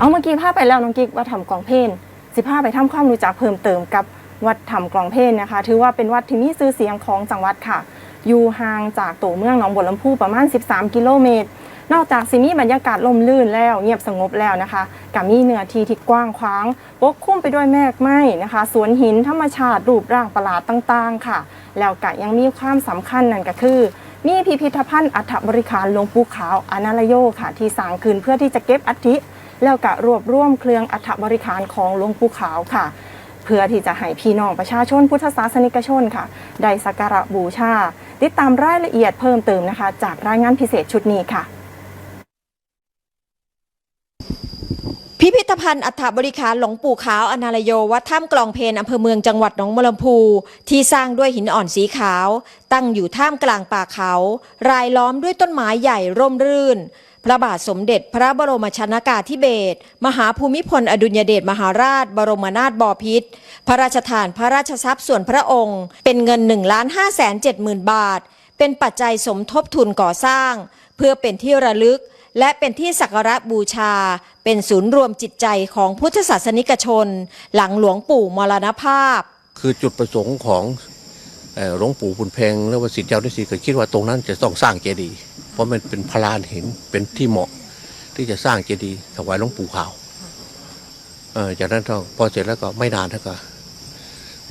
เอาเมื่อกี้พาไปแล้วน้องกิ๊กวัดถ้ำกลองเพนสิพาไปทำความรู้จักเพิ่มเติมกับวัดถ้ำกลองเพนนะคะ ถือว่าเป็นวัดที่มีชื่อเสียงของจังหวัดค่ะ อยู่ห่างจากตัวเมืองหนองบัวลำพูประมาณ 13 กิโลเมตร นอกจากสิมีบรรยากาศลมลื่นแล้วเงียบสงบแล้วนะคะกับมีเนื้อที่ที่กว้างขวางปกคลุมไปด้วยแมกไม้นะคะสวนหินธรรมชาติรูปร่างประหลาดต่างๆ ค่ะ แล้วก็ยังมีความสำคัญนั่นก็คือมีพิพิธภัณฑ์อัฐบริขารหลวงปู่ขาวอนาลโยค่ะ ที่สร้างขึ้นเพื่อที่จะเก็บอัฐิ แล้วก็รวบรวมเครื่องอัฐบริขารของหลวงปู่ขาวค่ะ เพื่อที่จะให้พี่น้องประชาชนพุทธศาสนิกชนค่ะ ได้สักการะบูชา ติดตามรายละเอียดเพิ่มเติมนะคะ จากรายงานพิเศษชุดนี้ค่ะพิพิธภัณฑ์อัฐบริขารหลวงปู่ขาวอนาลโยวัดถ้ำกลองเพนอำเภอเมืองจังหวัดหนองบัวลำพูที่สร้างด้วยหินอ่อนสีขาว ตั้งอยู่ท่ามกลางป่าเขา รายล้อมด้วยต้นไม้ใหญ่ร่มรื่น พระบาทสมเด็จพระบรมชนากาธิเบศรมหาภูมิพลอดุลยเดชมหาราช บรมนาถบพิตรพระราชทานพระราชทรัพย์ส่วนพระองค์ เป็นเงิน1ล้าน5แสน7หมื่นบาท เป็นปัจจัยสมทบทุนก่อสร้าง เพื่อเป็นที่ระลึกและเป็นที่สักการะบูชา เป็นศูนย์รวมจิตใจของพุทธศาสนิกชน หลังหลวงปู่มรณภาพ คือจุดประสงค์ของหลวงปู่บุญเพงหรือว่าสิทธิเจ้าฤาษีก็คิดว่าตรงนั้นจะต้องสร้างเจดีย์ ราะมันเป็นพลานหินเป็นที่เหมาะที่จะสร้างเจดีย์ถวายหลวงปู่ขาวเออจากนั้นก็พอเสร็จแล้วก็ไม่นานท่านก็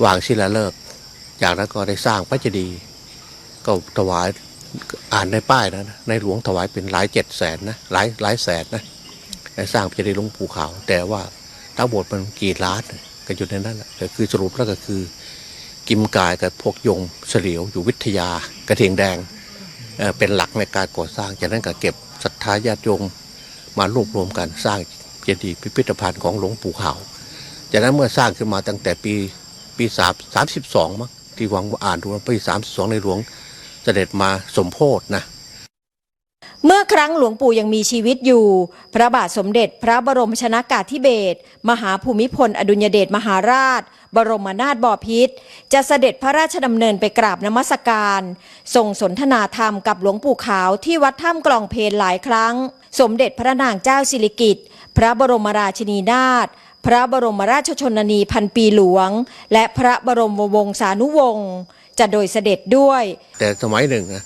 วางศิลาฤกษ์จากนั้นก็ได้สร้างพระเจดีย์ก็ถวายอ่านในป้ายนะนะในหลวงถวายเป็นหลายเจ็ดแสนนะหลายหลายแสนนะได้สร้างพระเจดีย์หลวงปู่ขาว แต่ว่าทั้งหมดมันกี่ล้านก็อยู่ในนั้นแหละแต่คือสรุปแล้วก็คือ กิมกายกับพวกยงเฉลียวอยู่วิทยากระเทียงแดง เป็นหลักในการก่อสร้างจากนั้นก็เก็บศรัทธาญาติโยมมารวบรวมกันสร้างเจดีย์พิพิธภัณฑ์ของหลวงปู่ขาวจากนั้นเมื่อสร้างขึ้นมาตั้งแต่ปีปีสามสามสิบสองมั้งที่วังอ่านดูว่าปีสามสองในหลวงเสด็จมาสมโพธนะ เมื่อครั้งหลวงปู่ยังมีชีวิตอยู่ พระบาทสมเด็จพระบรมชนากาธิเบศรมหาภูมิพล อดุลยเดชมหาราช บรมนาถบพิตรจะเสด็จพระราชดำเนินไปกราบนมัสการทรงสนทนาธรรมกับหลวงปู่ขาวที่วัดถ้ำกลองเพลหลายครั้ง สมเด็จพระนางเจ้าสิริกิติ์พระบรมราชินีนาถพระบรมราชชนนีพันปีหลวง และพระบรมวงศานุวงศ์จะโดยเสด็จด้วย แต่สมัยหนึ่งนะ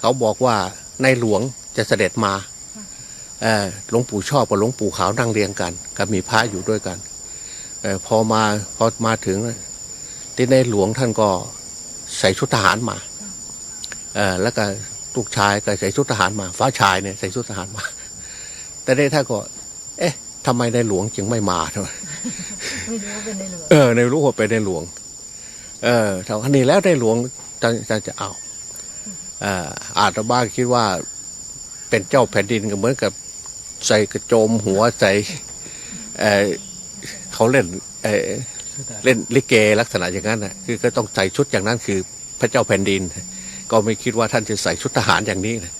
เขาบอกว่า ในหลวงจะเสด็จมาเอ่อหลวงปู่ชอบกับหลวงปู่ขาวนั่งเรียงกันกับมีพระอยู่ด้วยกันเออพอมาพอมาถึงที่ในหลวงท่านก็ใส่ชุดทหารมาเออแล้วก็ลูกชายก็ใส่ชุดทหารมา ฟ้าชายเนี่ยใส่ชุดทหารมา แต่ในท่านก็ เอ๊ะทำไมในหลวงจึงไม่มาทำไมเออในรู้ว่าเป็นในหลวง เออแถวนี้แล้วในหลวงจะจะจะเอาเอ่ออาตมาคิดว่าเป็นเจ้าแผ่นดินก็เหมือนกับใส่กระโจมหัวใส่เเขาเล่นเเล่นลิเกลักษณะอย่างนั้นนะคือก็ต้องใส่ชุดอย่างนั้นคือพระเจ้าแผ่นดิน ก็ไม่คิดว่าท่านจะใส่ชุดทหารอย่างนี้นะ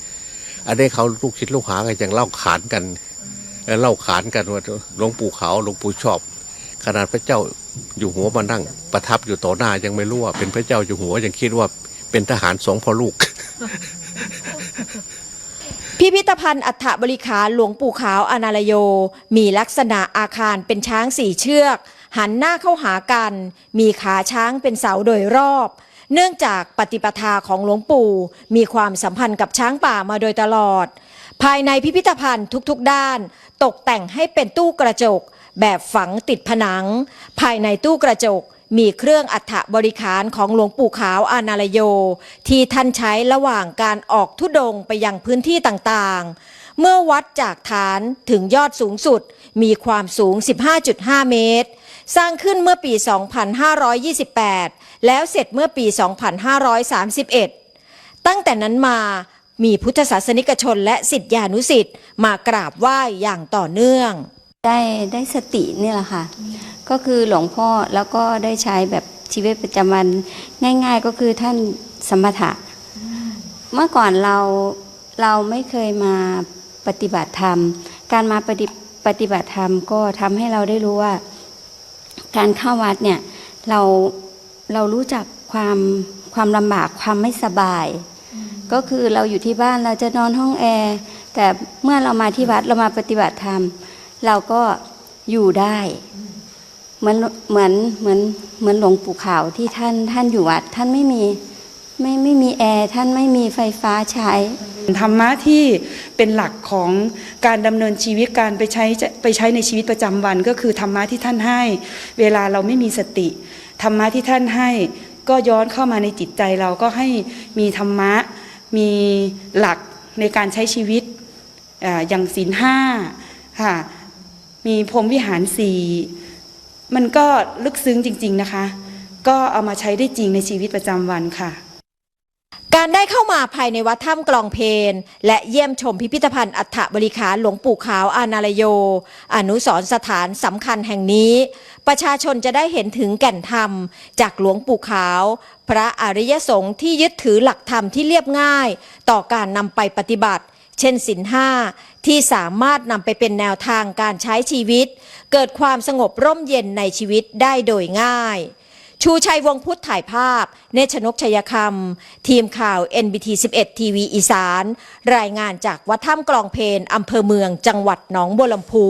อันนี้เขาลูกคิดลูกหากันอย่างเล่าขานกันเล่าขานกันว่าหลวงปู่เขาหลวงปู่ชอบ ขนาดพระเจ้าอยู่หัวมานั่ง ประทับอยู่ต่อหน้ายังไม่รู้ว่าเป็นพระเจ้าอยู่หัวยังคิดว่าเป็นทหารสองพ่อลูก พิพิธภัณฑ์อัฐบริขารหลวงปู่ขาวอนาลโย มีลักษณะอาคารเป็นช้างสี่เชือก หันหน้าเข้าหากัน มีขาช้างเป็นเสาโดยรอบ เนื่องจากปฏิปทาของหลวงปู่ มีความสัมพันธ์กับช้างป่ามาโดยตลอด ภายในพิพิธภัณฑ์ทุกๆด้าน ตกแต่งให้เป็นตู้กระจก แบบฝังติดผนัง ภายในตู้กระจก มีเครื่องอัฐบริขารของหลวงปู่ขาวอานาลโย ที่ท่านใช้ระหว่างการออกทุดงไปยังพื้นที่ต่างๆ เมื่อวัดจากฐานถึงยอดสูงสุด มีความสูง 15.5 เมตร สร้างขึ้นเมื่อปี 2528 แล้วเสร็จเมื่อปี 2531 ตั้งแต่นั้นมามีพุทธศาสนิกชนและสิทธิานุสิทธิ์มากราบไหว้อย่างต่อเนื่อง ได้ได้สตินี่แหละค่ะ ก็คือหลวงพ่อแล้วก็ได้ใช้แบบชีวิตประจำวันง่าย ๆ ก็คือท่านสมถะ เมื่อก่อนเราเราไม่เคยมาปฏิบัติธรรม การมาปฏิปฏิบัติธรรมก็ทำให้เราได้รู้ว่า การเข้าวัดเนี่ยเราเรารู้จักความความลำบากความไม่สบาย ก็คือเราอยู่ที่บ้านเราจะนอนห้องแอร์แต่เมื่อเรามาที่วัดเรามาปฏิบัติธรรม เราก็อยู่ได้ เหมือนเหมือนเหมือนเหมือนหลวงปู่ขาวที่ท่านท่านอยู่วัด ท่านไม่มีไม่ไม่มีแอร์ท่านไม่มีไฟฟ้าใช้ ธรรมะที่เป็นหลักของการดำเนินชีวิตการไปใช้ไปใช้ในชีวิตประจำวัน ก็คือธรรมะที่ท่านให้ เวลาเราไม่มีสติ ธรรมะที่ท่านให้ ก็ย้อนเข้ามาในจิตใจเราก็ให้มีธรรมะมีหลักในการใช้ชีวิตออย่างศีลห้าค่ะมีพรมวิหารสี่ มันก็ลึกซึ้งจริง ๆนะคะ ก็เอามาใช้ได้จริงในชีวิตประจำวันค่ะ การได้เข้ามาภายในวัดถ้ำกลองเพนและเยี่ยมชมพิพิธภัณฑ์อัฐบริขารหลวงปู่ขาวอานาลโย อนุสรสถานสำคัญแห่งนี้ ประชาชนจะได้เห็นถึงแก่นธรรม จากหลวงปู่ขาว พระอริยสงฆ์ที่ยึดถือหลักธรรมที่เรียบง่าย ต่อการนำไปปฏิบัติ เช่นสินห้า ที่สามารถนำไปเป็นแนวทางการใช้ชีวิต เกิดความสงบร่มเย็นในชีวิตได้โดยง่าย ชูชัยวงพุทธถ่ายภาพ เนชนกชัยคำ ทีมข่าว NBT 11 ทีวีอีสาน รายงานจากวัดถ้ำกลองเพนอำเภอเมืองจังหวัดหนองบัวลำพู